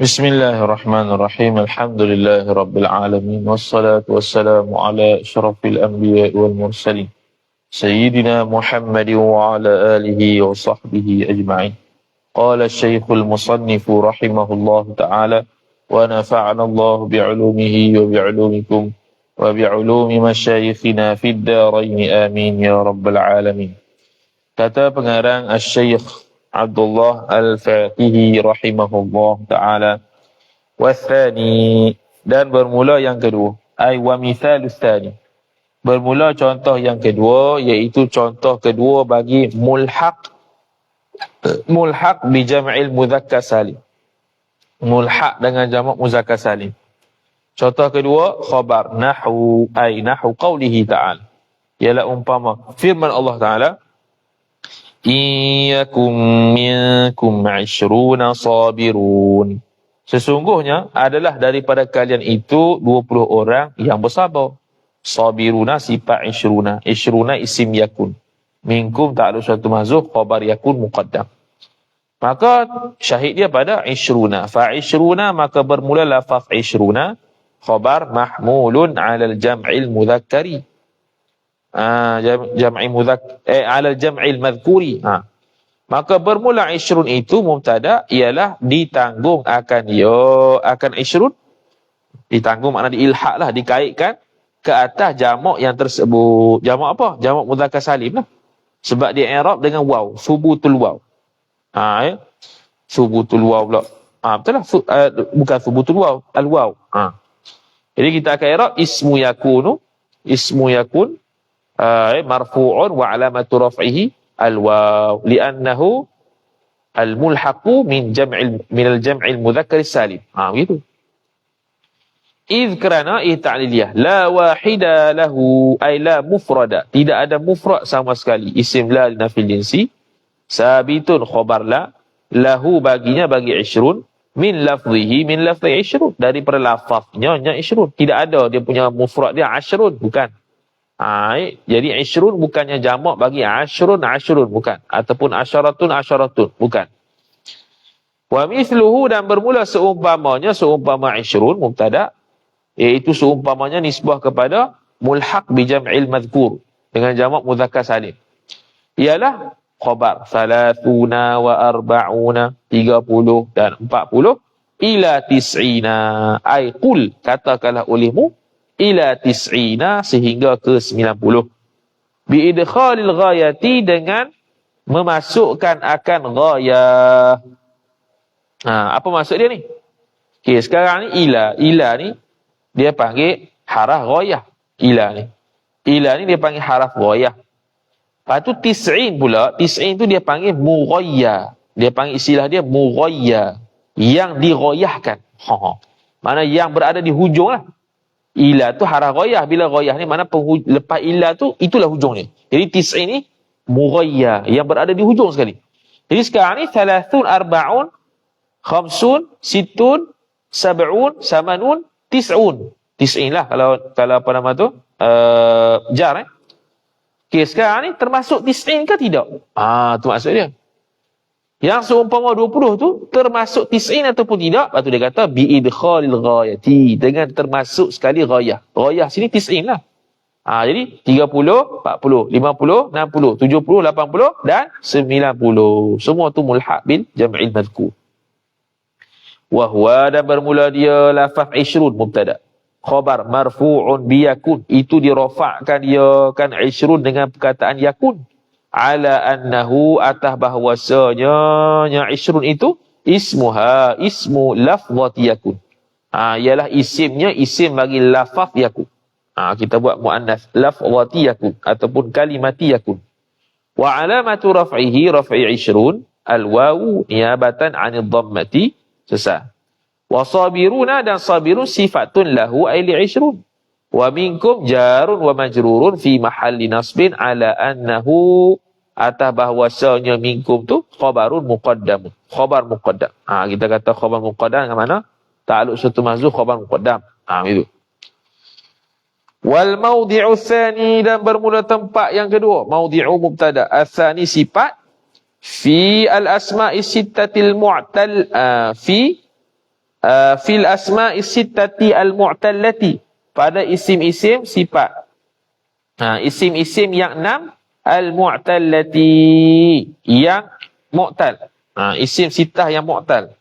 بسم الله الرحمن الرحيم الحمد لله رب العالمين والصلاة والسلام على أشرف الأنبياء والمرسلين سيدنا محمد وعلى آله وصحبه أجمعين قال الشيخ المصنف رحمه الله تعالى ونفعنا الله بعلومه وبعلومكم وبعلوم مشايخنا في الدارين آمين يا رب العالمين Kata pengarang Al-Syeikh Abdullah Al-Faqihi rahimahullah ta'ala. Wathani dan bermula yang kedua. Ay wa mithalus thani. Bermula contoh yang kedua iaitu contoh kedua bagi mulhaq mulhaq bi jam'il mudzakkar salim. Mulhaq dengan jamak muzakkar salim. Contoh kedua khabar nahwu ay nahwu qaulihi ta'ala. Ialah umpama firman Allah Ta'ala Iyakum minkum ishruna sabirun. Sesungguhnya adalah daripada kalian itu 20 orang yang bersabar. Sabiruna sifat ishruna. Ishruna isim yakun. Minkum ada suatu mazhub, khabar yakun muqaddam. Maka syahid dia pada ishruna. Fa ishruna maka bermula lafaz ishruna. Khabar mahmulun alal jam'il mudhakkari. Ah, jam'i mudhak eh ala jam'il madhkuri. Ha. Maka bermula isyrun itu mubtada ialah ditanggung akan dia akan isyrun. Ditanggung makna diilhaq lah dikaitkan ke atas jamak yang tersebut. Jamak apa? Jamak mudzakkar salim lah. Sebab dia i'rab dengan waw subutul waw. Ha ya. Subutul waw pula. Ha betul lah. Uh, bukan subutul waw al waw ha. Jadi kita akan i'rab ismu yakunu ismu yakun uh, marfu'un wa alamatu raf'ihi al-waw. Li'annahu al-mulhaqu min jam'il min al-jam'il mudzakkar salim. Ha begitu. Idh kerana ta'liliyah la wahida lahu ay la mufrada. Tidak ada mufrad sama sekali. Isim la nafil jinsi. Sabitun khabar la. Lahu baginya bagi isyrun min lafzihi min lafzi isyrun dari lafaznya nya isyrun tidak ada dia punya mufrad dia asyrun bukan Ha, jadi isyrun bukannya jamak bagi asyrun asyrun bukan ataupun asyaratun asyaratun bukan. Wa mithluhu dan bermula seumpamanya seumpama isyrun mubtada iaitu seumpamanya nisbah kepada mulhaq bi jam'il madhkur dengan jamak mudzakkar salim. Ialah khabar salatuna wa arba'una 30 dan 40 ila tis'ina ay qul katakanlah olehmu ila tis'ina sehingga ke 90. Biidkhalil ghayati dengan memasukkan akan ghayah. Ha, apa maksud dia ni? Okay, sekarang ni ila. Ila ni dia panggil haraf ghayah. Ila ni. Ila ni dia panggil haraf ghayah. Lepas tu tis'in pula. Tis'in tu dia panggil mughayya. Dia panggil istilah dia mughayya. Yang dighayahkan. Ha, ha. Mana yang berada di hujung lah ila tu harah ghayah bila ghayah ni mana lepas ila tu itulah hujung ni jadi tis'i ni mughayya yang berada di hujung sekali. Jadi sekarang ni thalathun arba'un khamsun situn sab'un samanun tis'un. Tis'in lah kalau kalau apa nama tu. Uh, jar eh. Okay, sekarang ni termasuk tis'in ke tidak? Ah, tu maksud dia. Yang seumpama 20 tu termasuk tis'in ataupun tidak? Lepas tu dia kata bi'idkhalil ghayati. Dengan termasuk sekali ghayah. Ghayah sini tis'in lah. Ha, jadi 30, 40, 50, 60, 70, 80 dan 90. Semua tu mulhaq bil jam'il madhku. Wahwa dan bermula dia lafaz ishrun mubtada. Khabar marfu'un biyakun. Itu dirofakkan dia kan ishrun dengan perkataan yakun ala annahu atah bahwasanya nya isrun itu ismuha ismu lafzati yakun. Ha ialah isimnya isim bagi lafaz yakun. Ha kita buat muannas lafzati yakun ataupun kalimati yakun. Wa alamatu raf'ihi raf'i isrun al wawu niabatan 'anil dhammati sesa wa sabiruna dan sabirun sifatun lahu ay li isrun wa minkum jarun wa majrurun fi mahalli nasbin ala annahu atas bahwasanya minkum tu khabarun muqaddam. Khabar muqaddam. Ha kita kata khabar muqaddam dengan mana? Ta'alluq satu mazhuf khabar muqaddam. Ha itu wal mawdi'u tsani dan bermula tempat yang kedua. Mawdi'u mubtada. Tsani sifat fi al asma'i sittatil mu'tal uh, fi uh, fil asma'i sittati al-mu'tallati pada isim-isim sifat. Ha, isim-isim yang enam al-mu'tallati yang mu'tal. Ha, isim sitah yang mu'tal.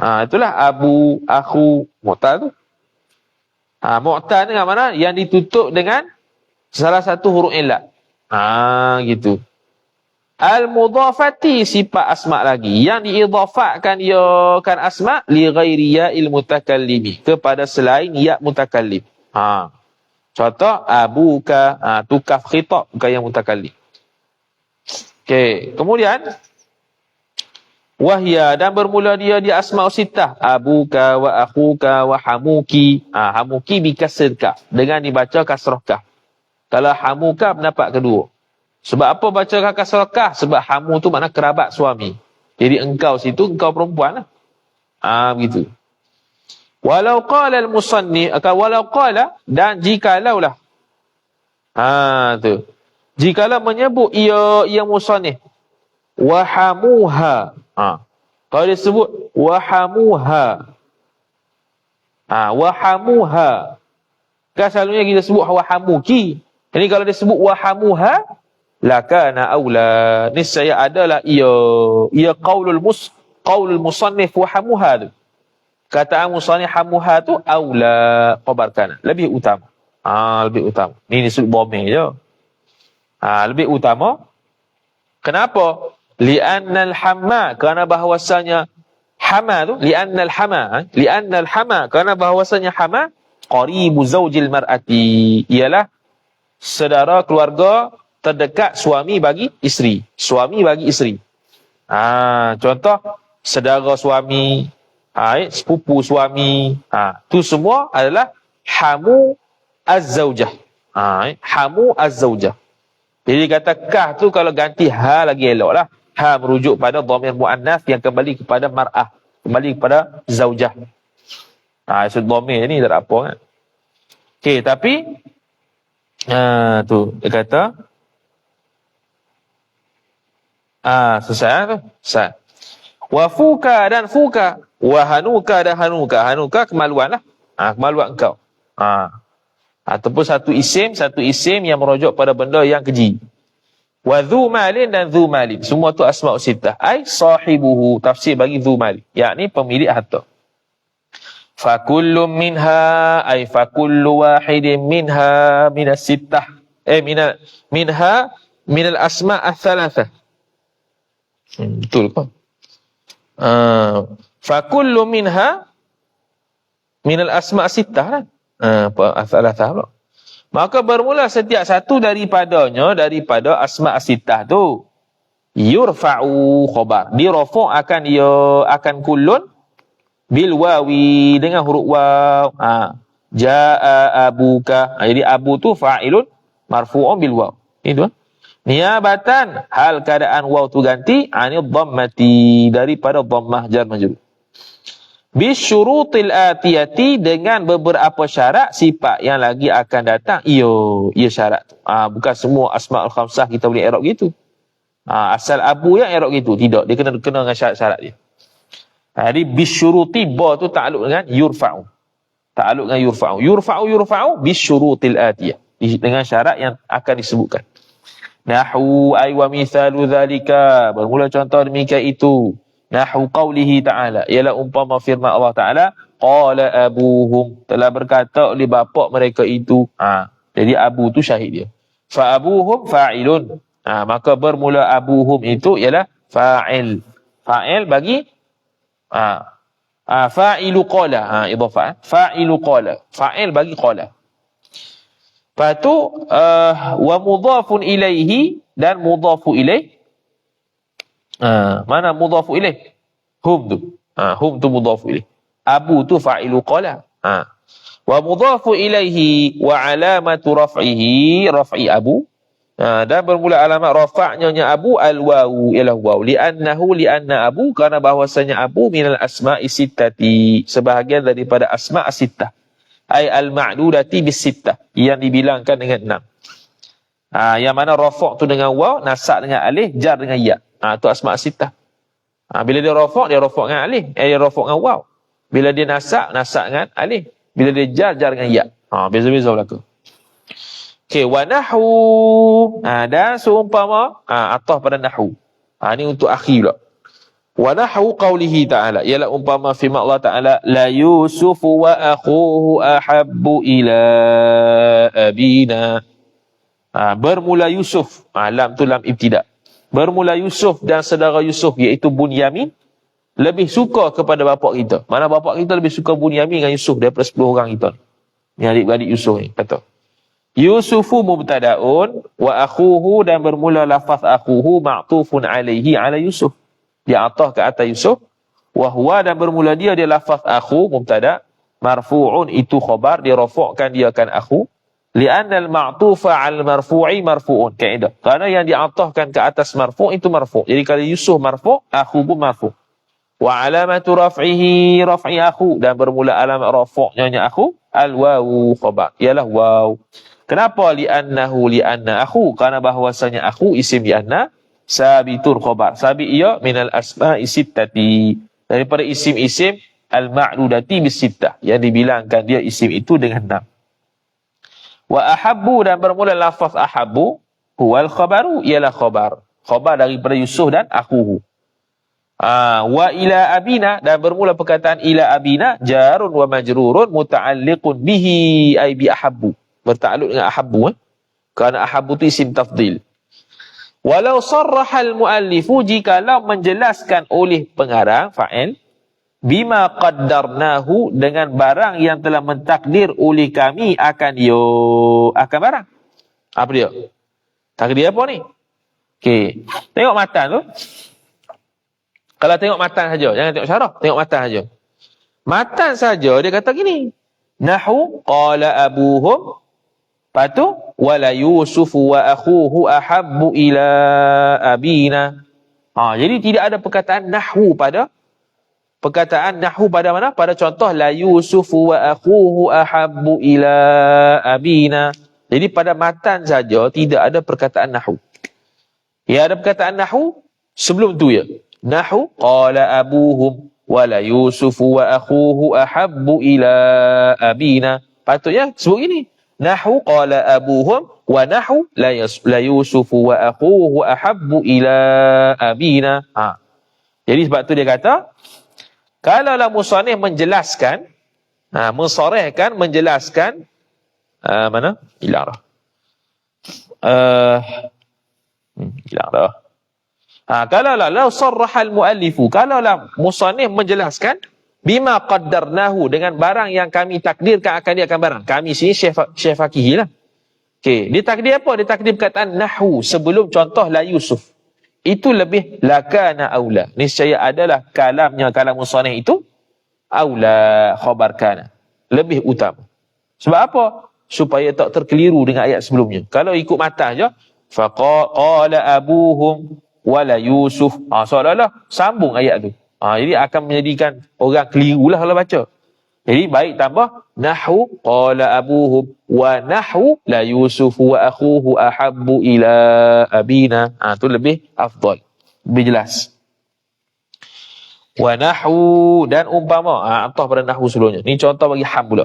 Ha, itulah abu, akhu, mu'tal tu. Ha, mu'tal dengan mana? Yang ditutup dengan salah satu huruf ilat. Ha, gitu. Al-mudhafati sifat asma lagi. Yang diidhafatkan ia kan asma li ghairi ya'il mutakallimi. Kepada selain ya mutakallim. Ha. Contoh, abuka. Ha, tukaf khitab. Bukan yang mutakallim. Okey. Kemudian, wahya dan bermula dia di asma sitah. Abuka wa akhuka wa hamuki. Ha, hamuki bikasirka. Dengan dibaca kasrohkah. Kalau hamuka pendapat kedua. Sebab apa baca kakak serakah? Sebab hamu tu makna kerabat suami. Jadi engkau situ, engkau perempuan lah. Ha, begitu. Walau qala al-musanni, walau qala, dan jikalau lah. Ha, tu. Jikalau menyebut ia, ia musanni. Wahamuha. Ha. Kalau dia sebut, wahamuha. Ha, wahamuha. Kan selalunya kita sebut wahamuki. Jadi kalau dia sebut wahamuha, lakana aula niscaya adalah ia ia qaulul mus qaulul musannif wa hamuha tu kataan musannif hamuha tu aula qabarkan lebih utama ha, lebih utama ni ni sebut bomeh je ha, lebih utama kenapa li'anna al-hamma kerana bahawasanya hama tu li'anna al-hama ha? li'anna al-hama kerana bahawasanya hama qaribu zawjil mar'ati ialah saudara keluarga terdekat suami bagi isteri. Suami bagi isteri. Ha, contoh, sedara suami, ha, eh, sepupu suami. Ha, tu semua adalah hamu az-zawjah. Ha, eh, hamu az-zawjah. Jadi kata kah tu kalau ganti ha lagi elok lah. Ha merujuk pada dhamir mu'annas yang kembali kepada mar'ah. Kembali kepada zaujah. Ha, so dhamir ni tak apa kan. Okay, tapi uh, tu dia kata Ah, selesai ah, tu. Selesai. Wa fuka dan fuka. Wa hanuka dan hanuka. Hanuka kemaluan lah. Ah, kemaluan engkau. Ah. Ataupun satu isim, satu isim yang merujuk pada benda yang keji. Wa dhu malin dan dhu malin. Semua tu asma'u sitah. Ay sahibuhu. Tafsir bagi dhu malin. Yakni pemilik harta. Fakullu minha ay fakullu wahidin minha minas sitah. Eh minal, minha minal asma' al-thalathah. Hmm, betul ke? Uh, Fakullu minha minal asma' sittah lah. Uh, apa asalah pula. Maka bermula setiap satu daripadanya daripada asma' sittah tu yurfa'u khabar. Dirafa' akan ia akan kulun bil wawi dengan huruf waw. Ha. Ja'a abuka. Ha, jadi abu tu fa'ilun marfu'un bil waw. Itu. Ha? Niabatan hal keadaan waw tu ganti anil dhammati daripada dhammah jar majrur. Bisyurutil atiyati dengan beberapa syarat sifat yang lagi akan datang. Iyo, ia syarat. Ah, bukan semua asma'ul khamsah kita boleh erok gitu. Ah, asal abu yang erok gitu. Tidak, dia kena kena dengan syarat-syarat dia. Ah, jadi bisyuruti ba tu takluk dengan yurfa'u. Takluk dengan yurfa'u. Yurfa'u yurfa'u bisyurutil atiyah. Dengan syarat yang akan disebutkan. Nahu ay wa mithalu dhalika. Bermula contoh demikian itu. Nahu qawlihi ta'ala. Ialah umpama firman Allah Ta'ala. Qala abuhum. Telah berkata oleh bapa mereka itu. Ha. Jadi abu tu syahid dia. Fa abuhum fa'ilun. Ha. Maka bermula abuhum itu ialah fa'il. Fa'il bagi ha. Ha. fa'ilu qala. Ha. Idhafa. Fa'ilu qala. Fa'il bagi qala. Lepas tu uh, wa mudhafun ilaihi dan mudhafu ilaih. Uh, mana mudhafu ilaih? Hum tu. Uh, hum tu mudhafu ilaih. Abu tu fa'ilu qala. Uh. Wa mudhafu ilaihi wa alamatu raf'ihi raf'i abu. Uh, dan bermula alamat rafa'nya abu al-wawu ialah waw. Li'annahu li'anna abu kerana bahwasanya abu minal asma'i sittati. Sebahagian daripada asma' sittah ay al-ma'dudati bisittah yang dibilangkan dengan enam. Ha, yang mana rafa' tu dengan waw, nasab dengan alif, jar dengan ya. Ha, tu asma' sittah. Ha, bila dia rafa' dia rafa' dengan alif, eh dia rafa' dengan waw. Bila dia nasak, nasak dengan alif. Bila dia jar, jar dengan ya. Ha, beza-beza berlaku. Okey, wa nahu. Ha, dan seumpama, ha, atah pada nahu. Ha, ini untuk akhir pula. Wa nahu qawlihi ta'ala. Ialah umpama firman Allah ta'ala. La Yusuf wa akhuhu ahabbu ila abina. Ha, bermula Yusuf. Ha, lam tu lam ibtidak. Bermula Yusuf dan saudara Yusuf iaitu Bunyamin lebih suka kepada bapak kita. Mana bapak kita lebih suka Bunyamin dengan Yusuf daripada 10 orang kita ni. Ni adik-beradik Yusuf ni, kata. Yusufu mubtada'un wa akhuhu dan bermula lafaz akhuhu ma'tufun alaihi ala Yusuf. Dia atah ke atas Yusuf. Wa huwa dan bermula dia dia lafaz akhu mubtada' marfu'un itu khabar dia rafa'kan dia kan akhu li'anna al-ma'tufa 'al marfu'i marfu'un kaedah. Kerana yang diatahkan ke atas marfu' itu marfu'. Jadi kalau Yusuf marfu', akhu pun marfu'. Wa alamatu raf'ihi raf'i akhu dan bermula alamat rafa'nya akhu al wawu khabar. Ialah waw. Kenapa li'annahu li'anna akhu? Karena bahwasanya akhu isim li'anna sabitun khabar. Sabit ia minal asma'i sittati. Daripada isim-isim al-ma'dudati bisittah. Yang dibilangkan dia isim itu dengan enam. Wa ahabbu dan bermula lafaz ahabbu huwal khabaru ialah khabar. Khabar daripada Yusuf dan akhuhu. Ah, wa ila abina dan bermula perkataan ila abina jarun wa majrurun muta'alliqun bihi ay bi ahabbu bertakluk dengan ahabbu eh? kerana ahabbu tu isim tafdil walau sarraha al muallifu jikalau menjelaskan oleh pengarang fa'il bima qaddarnahu dengan barang yang telah mentakdir oleh kami akan yo akan barang. Apa dia? Takdir apa ni? Okey. Tengok matan tu. Kalau tengok matan saja, jangan tengok syarah, tengok matan saja. Matan saja dia kata gini. Nahu qala abuhum patu wala yusuf wa akhuhu ahabbu ila abina. Ha, jadi tidak ada perkataan nahwu pada perkataan nahwu pada mana? Pada contoh la yusuf wa akhuhu ahabbu ila abina. Jadi pada matan saja tidak ada perkataan nahwu. Ya ada perkataan nahwu sebelum tu ya. Nahu qala abuhum wala Yusuf wa akhuhu ahabbu ila abina. Patutnya sebut gini. Nahu qala abuhum wa nahu la, la Yusuf wa akhuhu ahabbu ila abina. Ha. Jadi sebab tu dia kata kalau la musanif menjelaskan ha, mensarihkan menjelaskan uh, mana? Ilarah. Uh, hmm, ilarah. Ha, kalau lah, lau sarrahal muallifu, kalau lah musanif menjelaskan, bima qaddarnahu dengan barang yang kami takdirkan akan dia akan barang. Kami sini Syekh, Syekh Fakihi lah. Okay. Dia takdir apa? Dia takdir perkataan nahu sebelum contoh la Yusuf. Itu lebih lakana aula. Niscaya adalah kalamnya kalam musanif itu aula khabar kana. Lebih utama. Sebab apa? Supaya tak terkeliru dengan ayat sebelumnya. Kalau ikut mata je, faqala abuhum wala Yusuf. Ha, seolah-olah sambung ayat tu. Ha, jadi akan menjadikan orang keliru lah kalau baca. Jadi baik tambah nahu qala abuhum wa nahu la Yusuf wa akhuhu ahabbu ila abina. Ha, tu lebih afdal. Lebih jelas. Wa nahu dan umpama. Ha, atah pada nahu sebelumnya. Ni contoh bagi ham pula.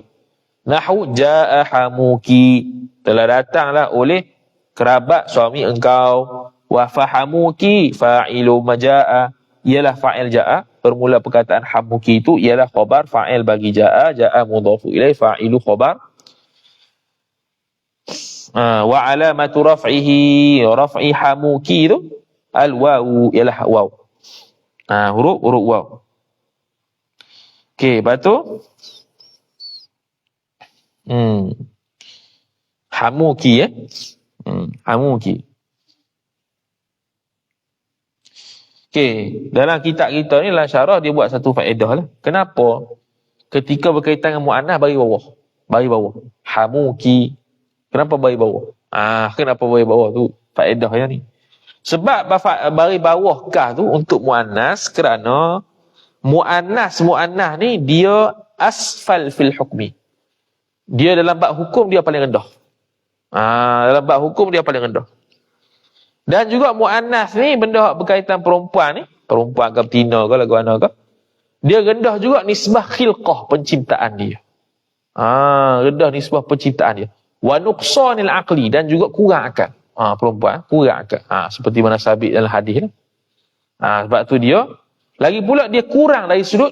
Nahu ja'a hamuki. Telah datanglah oleh kerabat suami engkau wa fahamuki fa'ilu majaa ialah fa'il jaa. Bermula perkataan hamuki itu ialah khabar fa'il bagi jaa jaa mudhafu ilai fa'ilu khabar uh, wa alamatu raf'ihi raf'i hamuki itu al wawu ialah waw. Uh, huruf huruf waw. Okey batu hmm hamuki ya hmm hamuki Okey, dalam kitab kita ni lah syarah dia buat satu faedah lah. Kenapa? Ketika berkaitan dengan mu'anah bagi bawah. Bagi bawah. Hamuki. Kenapa bagi bawah? Ah, kenapa bagi bawah tu? Faedah yang ni. Sebab bagi bawah kah tu untuk mu'anas kerana mu'anas mu'anah ni dia asfal fil hukmi. Dia dalam bab hukum dia paling rendah. Ah, dalam bab hukum dia paling rendah. Dan juga mu'annas ni benda berkaitan perempuan ni. Perempuan ke betina ke lagu mana ke. dia rendah juga nisbah khilqah penciptaan dia. Ah, rendah nisbah penciptaan dia. Wa nuqsanil aqli dan juga kurang akal. Ah, perempuan kurang akal. Ah, seperti mana sabit dalam hadis ni. Ah, sebab tu dia lagi pula dia kurang dari sudut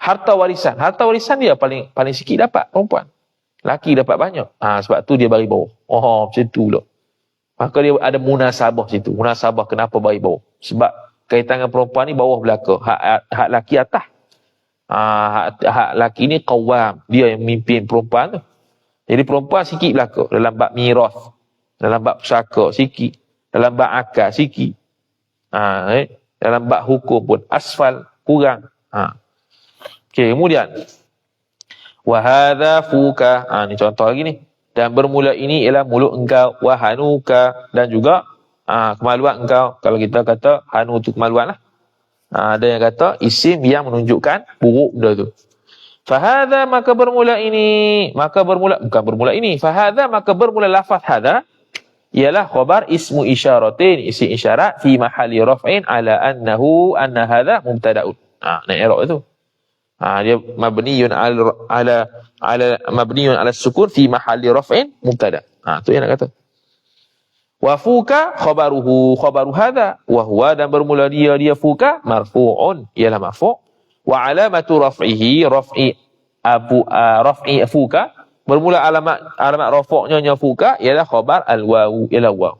harta warisan. Harta warisan dia paling paling sikit dapat perempuan. Laki dapat banyak. Ah, sebab tu dia bagi bawah. Oh, macam tu pula. Maka dia ada munasabah situ. Munasabah kenapa bagi bawah? Sebab kaitan dengan perempuan ni bawah belakang. Hak, hak laki atas. Ah, hak, hak laki ni kawam. Dia yang memimpin perempuan tu. Jadi perempuan sikit belakang. Dalam bab miras. Dalam bab pusaka sikit. Dalam bab akal sikit. Ah, eh? Dalam bab hukum pun. Asfal kurang. Ah. Okey, kemudian. Wahada fuka. Ah, ni contoh lagi ni dan bermula ini ialah mulut engkau wahanuka dan juga ha, kemaluan engkau. Kalau kita kata hanu tu kemaluan lah. Ha, ada yang kata isim yang menunjukkan buruk dia tu. Fahadha maka bermula ini. Maka bermula bukan bermula ini. Fahadha maka bermula lafaz hadha ialah khabar ismu isyaratin isi isyarat fi mahali raf'in ala annahu anna hadha mubtada'un. Ha, nak erok tu Ha, dia mabniyun ala, ala ala mabniyun ala sukun fi mahalli raf'in mubtada. Ha, tu yang nak kata. Wa fuka khabaruhu khabaru hadha wa huwa dan bermula dia dia fuka marfu'un ialah marfu' wa alamatu raf'ihi raf'i abu uh, raf'i fuka bermula alamat alamat rafa'nya nya fuka ialah khabar al wawu ialah waw.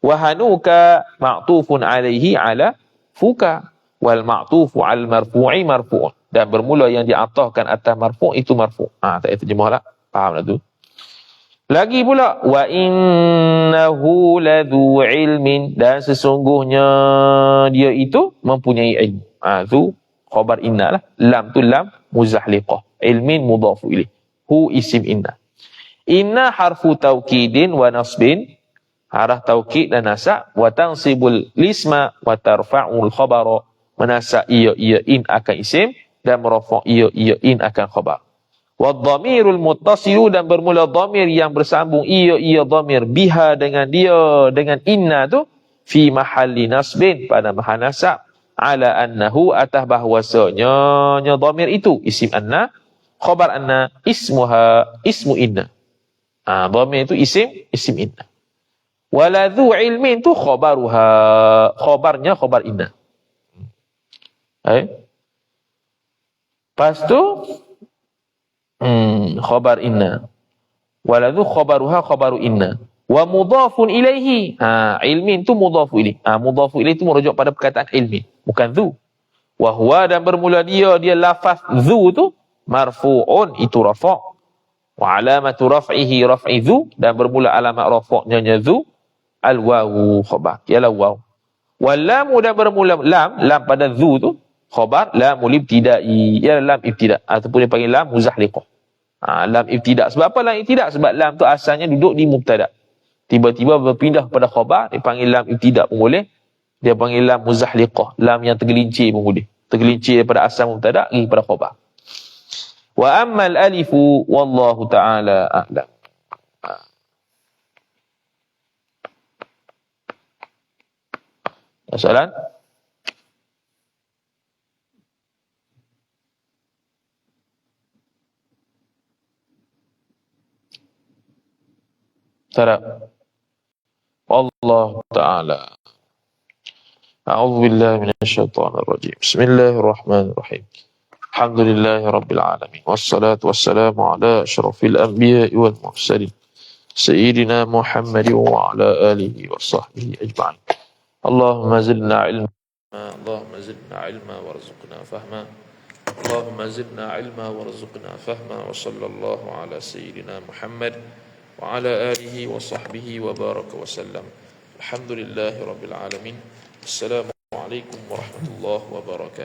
Wa hanuka ma'tufun alaihi ala fuka wal ma'tufu al marfu'i marfu'un dan bermula yang diatahkan atas marfu itu marfu. Ah ha, tak terjemahlah. Faham tak tu? Lagi pula wa innahu ladzu ilmin dan sesungguhnya dia itu mempunyai ilmu. Ah ha, tu khabar inna lah. Lam tu lam muzahliqah. Ilmin mudhafu ilaih. Hu isim inna. Inna harfu taukidin wa nasbin harah taukid dan nasab wa tansibul lisma wa tarfa'ul khabara menasa ia ia in akan isim dan merafa' ia ia in akan khabar. Wa dhamirul muttasilu dan bermula dhamir yang bersambung ia ia dhamir biha dengan dia dengan inna tu fi mahalli nasbin pada mahal nasab ala annahu atah bahwasanya nya dhamir itu isim anna khabar anna ismuha ismu inna. Ah ha, dhamir itu isim isim inna. Waladhu ilmin tu khabaruha khabarnya khabar inna. Eh? Lepas tu hmm, khabar inna. Waladhu khabaruha khabaru inna. Wa mudhafun ilaihi. Ha, ilmin tu mudhafu ilaih. Ha, mudhafu ilaih tu merujuk pada perkataan ilmi. Bukan dhu. Wa huwa dan bermula dia, dia lafaz dhu tu. Marfu'un itu rafa' Wa alamatu raf'ihi raf'i dhu. Dan bermula alamat rafa'nya nya dhu. Al-wawu khabar. Ialah waw. Wa lamu dan bermula lam. Lam pada dhu tu khabar lam ibtidai ya lam ibtida. Ataupun dia panggil lam muzahliqah ha, lam ibtida. Sebab apa lam ibtida? Sebab lam tu asalnya duduk di mubtada. Tiba-tiba berpindah pada khabar dia panggil lam ibtida pun boleh. Dia panggil lam muzahliqah lam yang tergelincir pun boleh. Tergelincir daripada asal mubtada pergi pada khabar. Wa ammal alifu wallahu taala a'lam. Soalan? ترى. والله تعالى. أعوذ بالله من الشيطان الرجيم. بسم الله الرحمن الرحيم. الحمد لله رب العالمين. والصلاة والسلام على أشرف الأنبياء والمرسلين. سيدنا محمد وعلى آله وصحبه أجمعين. اللهم زدنا علما. اللهم زدنا علما وارزقنا فهما. اللهم زدنا علما وارزقنا فهما. وصلى الله على سيدنا محمد وعلى آله وصحبه وبارك وسلم الحمد لله رب العالمين السلام عليكم ورحمة الله وبركاته